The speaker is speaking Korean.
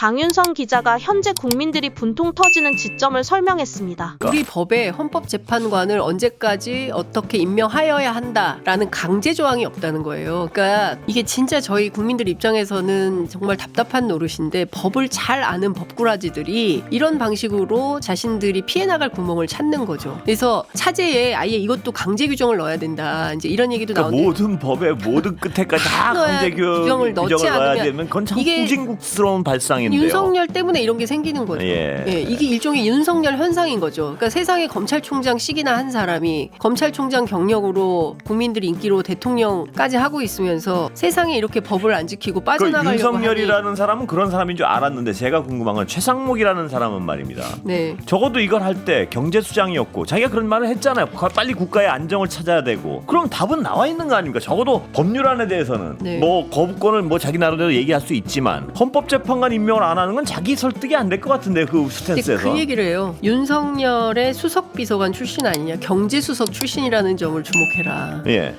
장윤성 기자가 현재 국민들이 분통 터지는 지점을 설명했습니다. 우리 법에 헌법재판관을 언제까지 어떻게 임명하여야 한다라는 강제 조항이 없다는 거예요. 그러니까 이게 진짜 저희 국민들 입장에서는 정말 답답한 노릇인데 법을 잘 아는 법꾸라지들이 이런 방식으로 자신들이 피해 나갈 구멍을 찾는 거죠. 그래서 차제에 아예 이것도 강제 규정을 넣어야 된다. 이제 이런 얘기도 그러니까 나오는데 모든 법의 모든 끝에까지 다 강제 규- 규정을 넣지 않으면 되면 그건 참 이게 후진국스러운 발상 인데요. 윤석열 때문에 이런 게 생기는 거죠. 예. 이게 일종의 윤석열 현상인 거죠. 그러니까 세상에 검찰총장씩이나 한 사람이 검찰총장 경력으로 국민들 인기로 대통령까지 하고 있으면서 세상에 이렇게 법을 안 지키고 그 빠져나가려고 윤석열이라는. 사람은 그런 사람인 줄 알았는데 제가 궁금한 건 최상목이라는 사람은 말입니다. 네. 적어도 이걸 할 때 경제 수장이었고 자기가 그런 말을 했잖아요. 가- 빨리 국가의 안정을 찾아야 되고. 그럼 답은 나와 있는 거 아닙니까? 적어도 법률안에 대해서는 네. 뭐 거부권을 뭐 자기 나름대로 얘기할 수 있지만 헌법재판관 임명 을 안 하는 건 자기 설득이 안 될 것 같은데 그 근데 스탠스에서. 그 얘기를 해요. 윤석열의 수석 비서관 출신 아니냐, 경제 수석 출신이라는 점을 주목해라. 예.